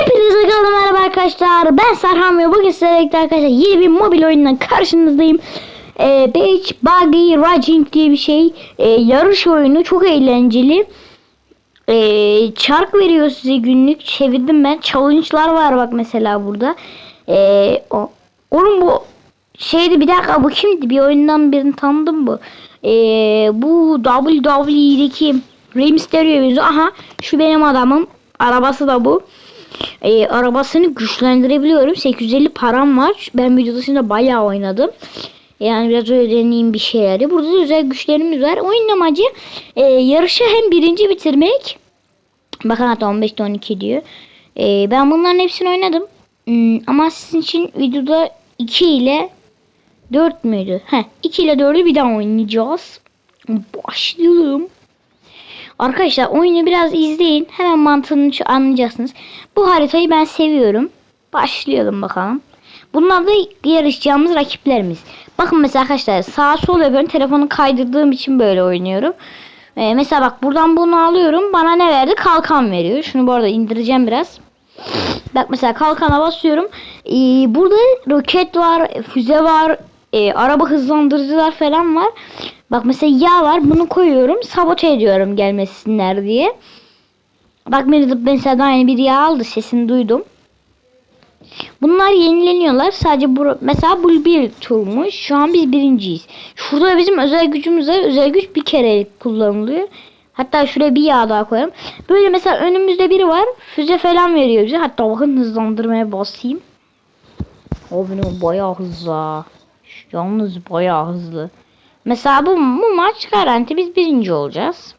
Hepinize kanalıma merhaba arkadaşlar. Ben Serhan ve bugün sizlerle arkadaşlar yeni bir mobil oyundan karşınızdayım. Ee, Beach Buggy Racing diye bir şey. Ee, yarış oyunu çok eğlenceli. Ee, çark veriyor size günlük. Çevirdim ben. Challenge'lar var bak mesela burada. Ee, o, onun bu şeydi bir dakika bu kimdi? Bir oyundan birini tanıdım bu. Ee, bu WWE'deki Rey Mysterio'ya benziyor. Aha şu benim adamım. Arabası da bu. Ee, arabasını güçlendirebiliyorum. 850 param var. Ben video dışında bayağı oynadım. Yani biraz öğreneyim bir şeyleri. Burada da özel güçlerimiz var. Oyunun amacı e, yarışı hem birinci bitirmek. Bakın hatta 15'te 12 diyor. E, ben bunların hepsini oynadım. Hmm, ama sizin için videoda 2 ile 4 müydü? Heh, 2 ile 4'ü bir daha oynayacağız. Başlayalım. Arkadaşlar oyunu biraz izleyin. Hemen mantığını anlayacaksınız. Bu haritayı ben seviyorum. Başlayalım bakalım. Bunlar da yarışacağımız rakiplerimiz. Bakın mesela arkadaşlar sağa sola yapıyorum. Telefonu kaydırdığım için böyle oynuyorum. Ee, mesela bak buradan bunu alıyorum. Bana ne verdi? Kalkan veriyor. Şunu bu arada indireceğim biraz. Bak mesela kalkana basıyorum. Ee, burada roket var, füze var, e, araba hızlandırıcılar falan var. Bak mesela yağ var. Bunu koyuyorum. Sabote ediyorum gelmesinler diye. Bak mesela daha yeni bir yağ aldı. Sesini duydum. Bunlar yenileniyorlar. Sadece bu mesela bu bir turmuş. Şu an biz birinciyiz. Şurada bizim özel gücümüz var. Özel güç bir kere kullanılıyor. Hatta şuraya bir yağ daha koyalım. Böyle mesela önümüzde biri var. Füze falan veriyor bize. Hatta bakın hızlandırmaya basayım. O benim bayağı hızlı. Yalnız bayağı hızlı. Mesela bu, bu maç garanti biz birinci olacağız.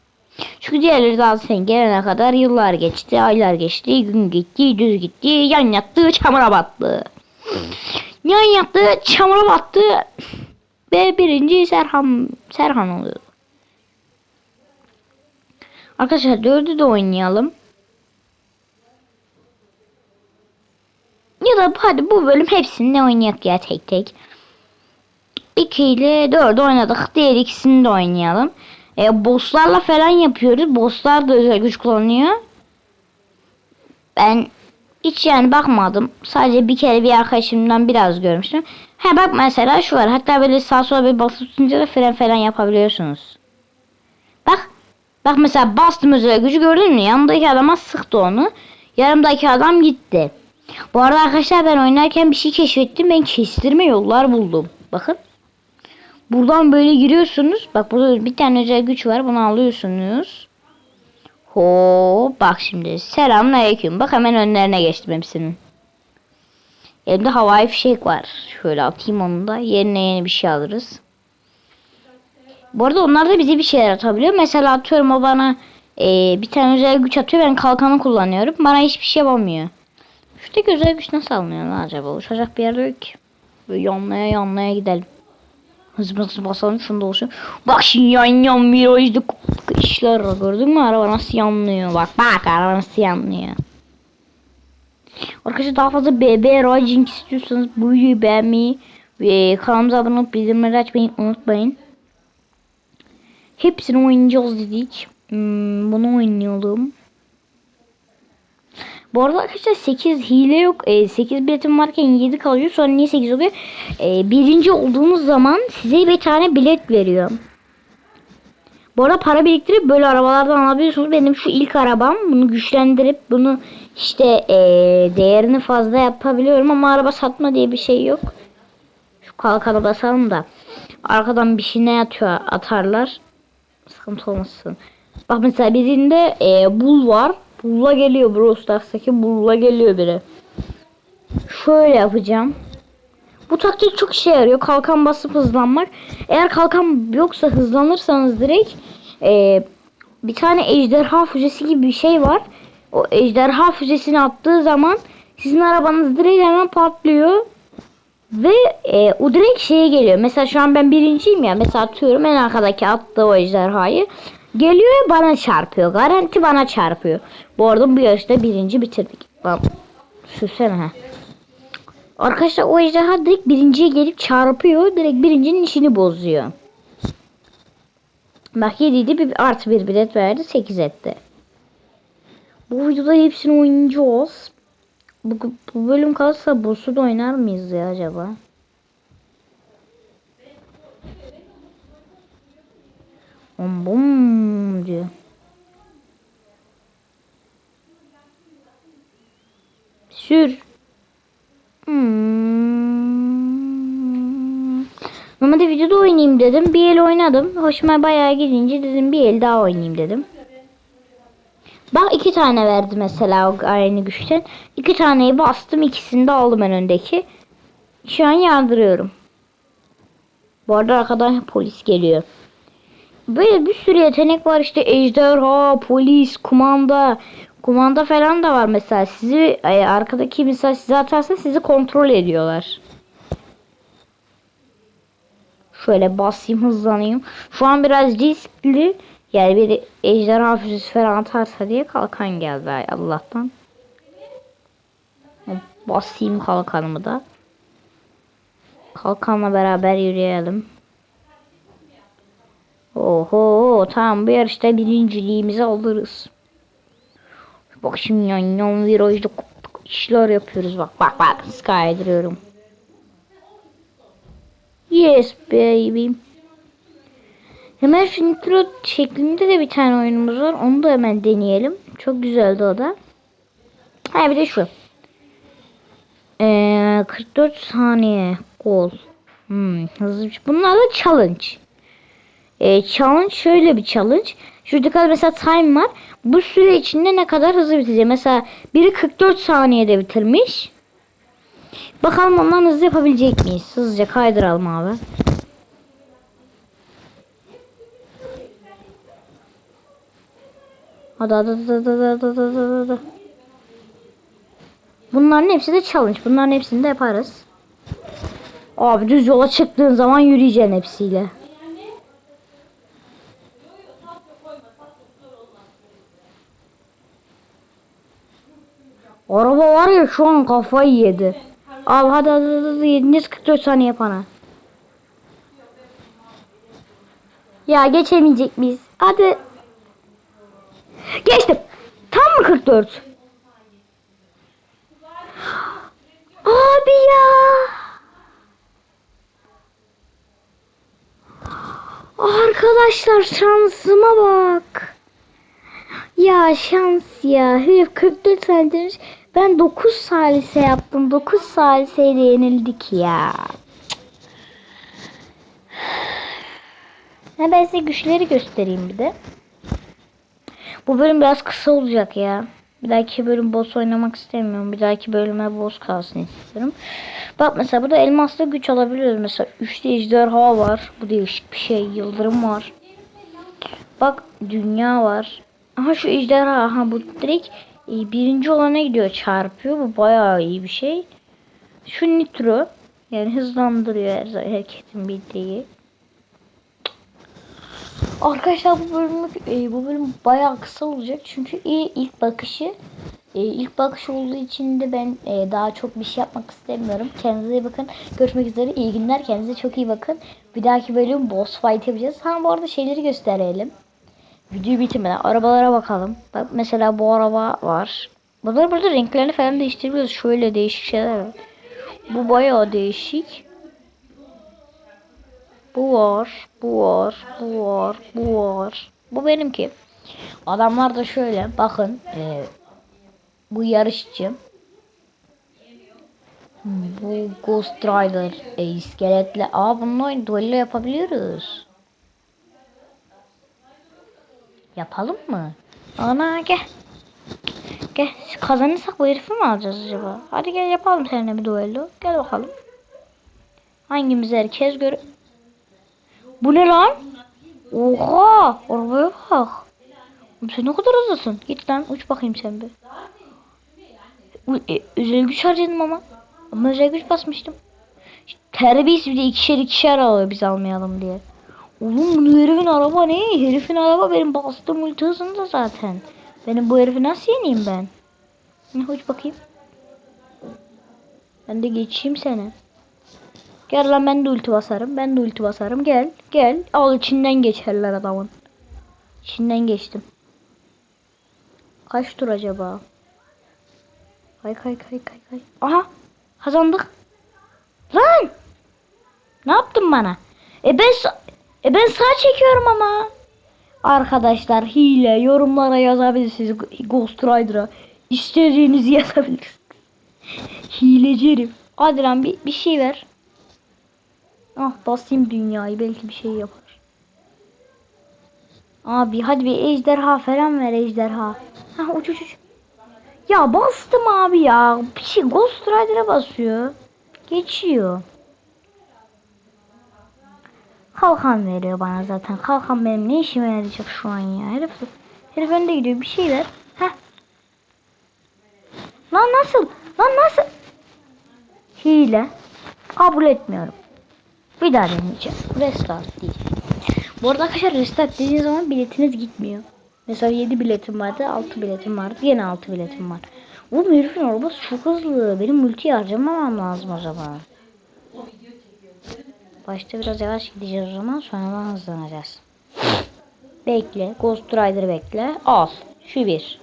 Çünkü diğerleri daha gelene kadar yıllar geçti, aylar geçti, gün gitti, düz gitti, yan yattı, çamura battı. Yan yattı, çamura battı ve birinci Serhan Serhan oluyor. Arkadaşlar dördü de oynayalım. Ya da hadi bu bölüm hepsini oynayak ya tek tek. 2 ile 4 oynadık. Diğer ikisini de oynayalım. E, bosslarla falan yapıyoruz. Bosslar da özel güç kullanıyor. Ben hiç yani bakmadım. Sadece bir kere bir arkadaşımdan biraz görmüştüm. Ha bak mesela şu var. Hatta böyle sağ sola bir basıp tutunca da fren falan yapabiliyorsunuz. Bak. Bak mesela bastım özel gücü gördün mü? Yanımdaki adama sıktı onu. Yanımdaki adam gitti. Bu arada arkadaşlar ben oynarken bir şey keşfettim. Ben kestirme yollar buldum. Bakın. Buradan böyle giriyorsunuz. Bak burada bir tane özel güç var. Bunu alıyorsunuz. Hop bak şimdi. Selamünaleyküm. Bak hemen önlerine geçtim hepsinin. Elimde havai fişek var. Şöyle atayım onu da. Yerine yeni bir şey alırız. Bu arada onlar da bize bir şeyler atabiliyor. Mesela atıyorum o bana e, bir tane özel güç atıyor. Ben kalkanı kullanıyorum. Bana hiçbir şey yapamıyor. Şuradaki özel güç nasıl alınıyor acaba? Uçacak bir yer yok ki. Böyle yanlaya yanlaya gidelim. Hızlı hızlı basalım şunu da olsun. Bak şimdi yan yan virajda işler gördün mü? Araba nasıl yanlıyor? Bak bak araba nasıl yanlıyor. Arkadaşlar daha fazla BB Racing istiyorsanız bu videoyu beğenmeyi ve kanalımıza abone olup bildirimleri açmayı unutmayın. Hepsini oynayacağız dedik. Hmm, bunu oynayalım. Bu arada arkadaşlar 8 hile yok. E, 8 biletim varken 7 kalıyor. Sonra niye 8 oluyor? E, birinci olduğunuz zaman size bir tane bilet veriyor. Bu arada para biriktirip böyle arabalardan alabiliyorsunuz. Benim şu ilk arabam. Bunu güçlendirip bunu işte e, değerini fazla yapabiliyorum. Ama araba satma diye bir şey yok. Şu kalkanı basalım da. Arkadan bir şey ne atıyor atarlar. Sıkıntı olmasın. Bak mesela birinde e, bul var. Bull'a geliyor Brawl Stars'taki Bull'a geliyor biri. Şöyle yapacağım. Bu taktik çok işe yarıyor. Kalkan basıp hızlanmak. Eğer kalkan yoksa hızlanırsanız direkt e, bir tane ejderha füzesi gibi bir şey var. O ejderha füzesini attığı zaman sizin arabanız direkt hemen patlıyor. Ve e, o direkt şeye geliyor. Mesela şu an ben birinciyim ya. Mesela atıyorum en arkadaki attığı o ejderhayı. Geliyor bana çarpıyor. Garanti bana çarpıyor. Bu arada bu yarışta birinci bitirdik. Bak. Sürsene ha. Arkadaşlar o ejderha direkt birinciye gelip çarpıyor. Direkt birincinin işini bozuyor. Bak 7'ydi bir artı bir bilet verdi 8 etti. Bu videoda hepsini oynayacağız. bu, bu bölüm kalırsa boss'u da oynar mıyız ya acaba? Bum bum diyor. Sür. Hmm. Normalde videoda oynayayım dedim. Bir el oynadım. Hoşuma bayağı gidince dedim bir el daha oynayayım dedim. Bak iki tane verdi mesela o aynı güçten. İki taneyi bastım ikisini de aldım en öndeki. Şu an yardırıyorum. Bu arada arkadan polis geliyor. Böyle bir sürü yetenek var işte ejderha, polis, kumanda. Kumanda falan da var mesela. Sizi e, arkadaki mesela size atarsa sizi kontrol ediyorlar. Şöyle basayım hızlanayım. Şu an biraz riskli. Yani bir ejderha füzesi falan atarsa diye kalkan geldi Allah'tan. Basayım kalkanımı da. Kalkanla beraber yürüyelim. Oho tamam bu yarışta birinciliğimizi alırız. Bak şimdi yan yan virajda işler yapıyoruz bak bak bak kaydırıyorum. Yes baby. Hemen şu nitro şeklinde de bir tane oyunumuz var. Onu da hemen deneyelim. Çok güzeldi o da. Ha bir de şu. Ee, 44 saniye gol. Hmm, hızlı. bir- Bunlar da challenge. Ee, challenge şöyle bir challenge. Şurada kadar mesela time var. Bu süre içinde ne kadar hızlı bitecek. Mesela biri 44 saniyede bitirmiş. Bakalım ondan hızlı yapabilecek miyiz? Hızlıca kaydıralım abi. Hadi hadi hadi hadi hadi hadi hadi. Bunların hepsi de challenge. Bunların hepsini de yaparız. Abi düz yola çıktığın zaman yürüyeceksin hepsiyle. Araba var ya şu an kafayı yedi. Al hadi hadi hadi, hadi 744 saniye yapana. Ya geçemeyecek miyiz? Hadi. Geçtim. Tam mı 44? Abi ya. Arkadaşlar şansıma bak. Ya şans ya. Herif 44 saniyede ben 9 salise yaptım. 9 saliseyle yenildik ya. Ha ben size güçleri göstereyim bir de. Bu bölüm biraz kısa olacak ya. Bir dahaki bölüm boss oynamak istemiyorum. Bir dahaki bölüme boss kalsın istiyorum. Bak mesela burada elmasla güç alabiliyoruz. Mesela 3'te ejderha var. Bu değişik bir şey. Yıldırım var. Bak dünya var. Aha şu ejderha. Aha bu direkt birinci olana gidiyor çarpıyor. Bu bayağı iyi bir şey. Şu nitro. Yani hızlandırıyor her herkesin bildiği. Arkadaşlar bu bölüm e, bu bölüm bayağı kısa olacak çünkü iyi ilk bakışı e, ilk bakış olduğu için de ben e, daha çok bir şey yapmak istemiyorum. Kendinize iyi bakın. Görüşmek üzere. İyi günler. Kendinize çok iyi bakın. Bir dahaki bölüm boss fight yapacağız. Ha bu arada şeyleri gösterelim. Videoyu bitirmeden arabalara bakalım. Bak mesela bu araba var. Bunlar burada renklerini falan değiştirebiliyoruz. Şöyle değişik şeyler var. Bu bayağı değişik. Bu var, bu var, bu var, bu var. Bu benimki. Adamlar da şöyle bakın. e, bu yarışçı. Bu Ghost Rider e, iskeletle. Aa bununla duello yapabiliyoruz. Yapalım mı? Ana gel. Gel kazanırsak bu herifi mi alacağız acaba? Hadi gel yapalım seninle bir duello. Gel bakalım. Hangimiz herkes göre... Bu ne lan? Oha! Arabaya bak. Sen ne kadar hızlısın. Git lan uç bakayım sen bir. E, özel güç harcadım ama. Ama özel güç basmıştım. Terbiyesiz bir de ikişer ikişer alıyor biz almayalım diye. Oğlum bu herifin araba ne? Herifin araba benim bastığım ulti hızında zaten. Benim bu herifi nasıl yeneyim ben? Uç bakayım. Ben de geçeyim seni. Gel lan ben de ulti basarım. Ben de ulti basarım. Gel. Gel. Al içinden geçerler adamın. İçinden geçtim. Kaç tur acaba? Kay kay kay kay kay. Aha kazandık. Lan! Ne yaptın bana? E ben e ben sağ çekiyorum ama. Arkadaşlar hile yorumlara yazabilirsiniz Ghost Rider'a. İstediğinizi yazabilirsiniz. Hileci herif. Hadi lan bir, bir şey ver. Ah basayım dünyayı belki bir şey yapar. Abi hadi bir ejderha falan ver ejderha. Ha uç uç uç. Ya bastım abi ya. Bir şey Ghost Rider'a basıyor. Geçiyor. Kalkan veriyor bana zaten. Kalkan benim ne işime yarayacak şu an ya. Herif, herif önde gidiyor. Bir şey ver. Heh. Lan nasıl? Lan nasıl? Hile. Kabul etmiyorum. Bir daha deneyeceğim. Restart değil. Bu arada arkadaşlar restart dediğiniz zaman biletiniz gitmiyor. Mesela 7 biletim vardı, 6 biletim vardı. Yine 6 biletim var. Bu herifin arabası çok hızlı. Benim multi harcamamam lazım o zaman. Başta biraz yavaş gideceğiz o zaman sonradan hızlanacağız. Bekle. Ghost Rider bekle. Al. Şu bir.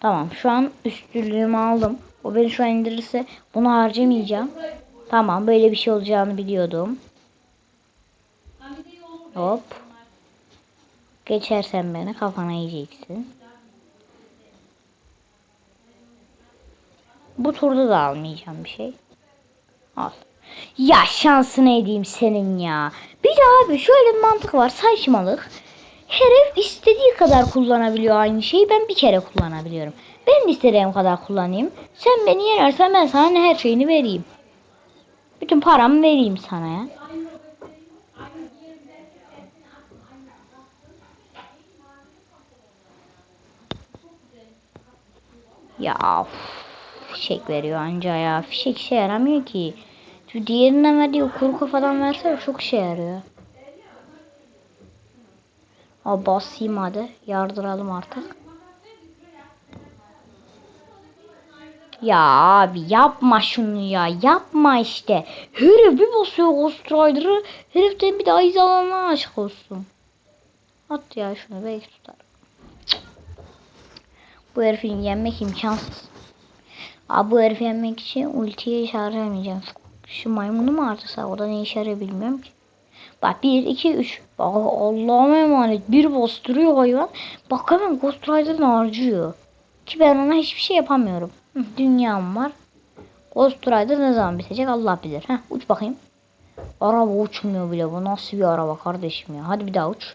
Tamam. Şu an üstünlüğümü aldım. O beni şu an indirirse bunu harcamayacağım. Tamam. Böyle bir şey olacağını biliyordum. Hop. Geçersen beni kafana yiyeceksin. Bu turda da almayacağım bir şey. Al. Ya şansını edeyim senin ya. Bir de abi şöyle bir mantık var. Saçmalık. Herif istediği kadar kullanabiliyor aynı şeyi. Ben bir kere kullanabiliyorum. Ben istediğim kadar kullanayım. Sen beni yenersen ben sana her şeyini vereyim. Bütün paramı vereyim sana ya. Ya of, fişek veriyor anca ya. Fişek işe yaramıyor ki. Şu diğerinden verdiği kuru kafadan verse çok işe yarıyor. Al basayım hadi. Yardıralım artık. Ya abi yapma şunu ya. Yapma işte. Herif bir basıyor Ghost Rider'ı. Heriften bir daha iz alanına aşık olsun. At ya şunu belki tutar. Bu herifi yenmek imkansız. Abi bu herifi yenmek için ultiyi hiç harcamayacağım. Şu, maymunu mu artırsa o da ne işe yarıyor bilmiyorum ki. Bak 1, 2, 3. Bak Allah'ıma emanet. Bir bastırıyor hayvan. Bak hemen Ghost Rider'ını harcıyor. Ki ben ona hiçbir şey yapamıyorum. Dünyam var. Ghost Rider ne zaman bitecek Allah bilir. Heh, uç bakayım. Araba uçmuyor bile bu. Nasıl bir araba kardeşim ya. Hadi bir daha uç.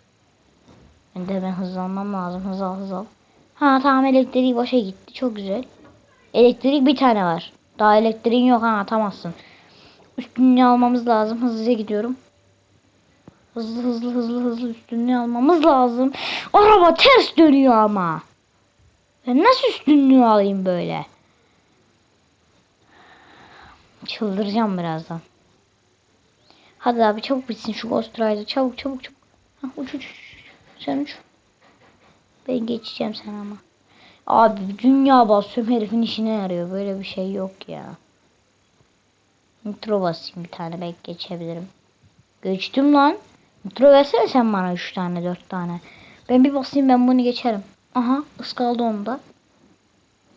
Ben de hemen hızlanmam lazım. Hız al hız al. Ha tamam elektriği boşa gitti. Çok güzel. Elektrik bir tane var. Daha elektriğin yok ha atamazsın. Üstünlüğü almamız lazım. Hızlıca gidiyorum. Hızlı hızlı hızlı hızlı üstünlüğü almamız lazım. Araba ters dönüyor ama. Ben nasıl üstünlüğü alayım böyle? Çıldıracağım birazdan. Hadi abi çabuk bitsin şu Ghost Rider. Çabuk çabuk çabuk. Hah, uç uç uç. Sen uç. Ben geçeceğim sen ama. Abi dünya basıyorum herifin işine yarıyor. Böyle bir şey yok ya. Nitro basayım bir tane belki geçebilirim. Geçtim lan. Nitro versene sen bana 3 tane 4 tane. Ben bir basayım ben bunu geçerim. Aha ıskaldı onda.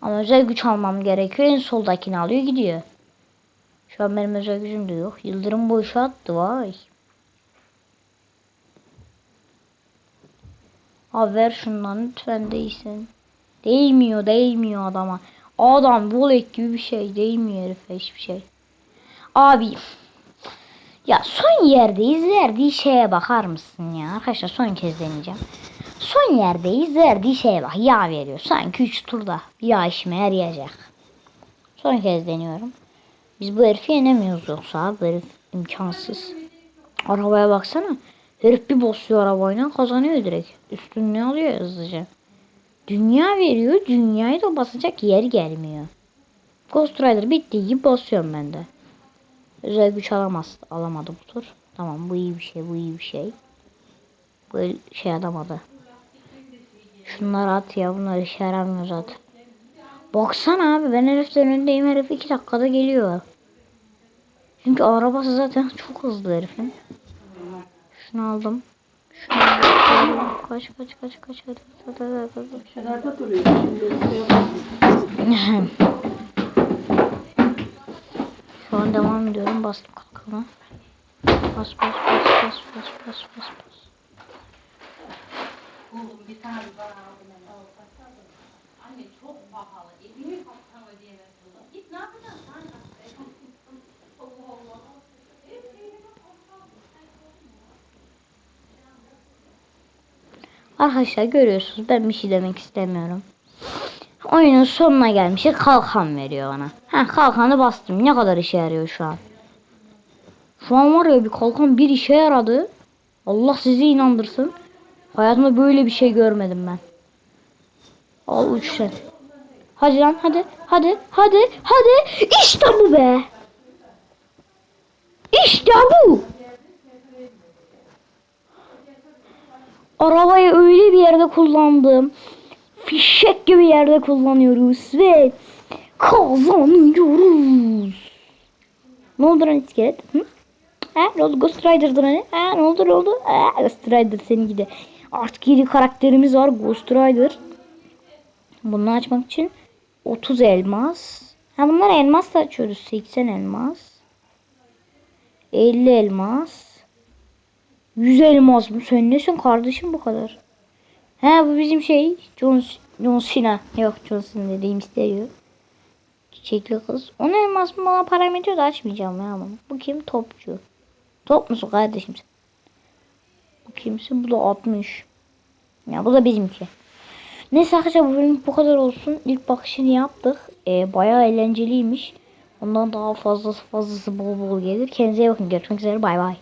Ama özel güç almam gerekiyor. En soldakini alıyor gidiyor. Şu an benim özel gücüm de yok. Yıldırım boşa attı vay. Abi ver şundan lütfen değilsin. Değmiyor değmiyor adama. Adam volek gibi bir şey değmiyor herife hiçbir şey. Abi ya son yerdeyiz verdiği şeye bakar mısın ya? Arkadaşlar son kez deneyeceğim. Son yerdeyiz verdiği şeye bak. Yağ veriyor. Sanki 3 turda yağ işime yarayacak. Son kez deniyorum. Biz bu herifi yenemiyoruz yoksa abi. Herif imkansız. Arabaya baksana. Herif bir basıyor arabayla kazanıyor direkt. Üstünlüğü alıyor hızlıca. Dünya veriyor. Dünyayı da basacak yer gelmiyor. Ghost Rider bittiği gibi basıyorum ben de. Özel güç alamaz, alamadı bu tur. Tamam bu iyi bir şey bu iyi bir şey. Bu şey alamadı. Şunları at ya bunlar işe yaramıyor zaten. Baksana abi ben heriften önündeyim herif 2 dakikada geliyor. Çünkü arabası zaten çok hızlı herifin. Şunu aldım. Şunu aldım. Kaç kaç kaç kaç hadi hadi hadi hadi. Şimdi şey yapamam. kalkanı bastım kalkanı. Bas bas bas bas bas bas bas bas. Buldum bir tane daha aldım ben. Anne çok pahalı. Evimi kaptan ödeyemezsin. Git ne yapacaksın? Arkadaşlar görüyorsunuz ben bir şey demek istemiyorum. Oyunun sonuna gelmişiz. Kalkan veriyor bana. Ha kalkanı bastım. Ne kadar işe yarıyor şu an? Şu an var ya bir kalkan bir işe yaradı. Allah sizi inandırsın. Hayatımda böyle bir şey görmedim ben. Al uç sen. Hadi lan hadi hadi hadi hadi. İşte bu be. İşte bu. Arabayı öyle bir yerde kullandım. Fişek gibi yerde kullanıyoruz ve kazanıyoruz. Ne oldu lan iskelet? Hı? Ha, ne oldu Ghost Rider'dır hani? Ha, ne oldu ne oldu? Ha, Ghost Rider seni gidi. Artık yeni karakterimiz var Ghost Rider. Bunu açmak için 30 elmas. Ha bunlar elmas da açıyoruz. 80 elmas. 50 elmas. 100 elmas mı? Sen nesin kardeşim bu kadar? He bu bizim şey. John, John Cena. Yok John Cena dediğim istiyor. Çiçekli kız. Onun elmas mı bana para ediyor da açmayacağım ya bunu. Bu kim? Topçu. Top musun kardeşim sen? Bu kimsin? Bu da 60. Ya bu da bizimki. Neyse arkadaşlar bu bölüm bu kadar olsun. İlk bakışını yaptık. Ee, bayağı eğlenceliymiş. Ondan daha fazlası fazlası bol bol gelir. Kendinize iyi bakın. Görüşmek üzere. Bay bay.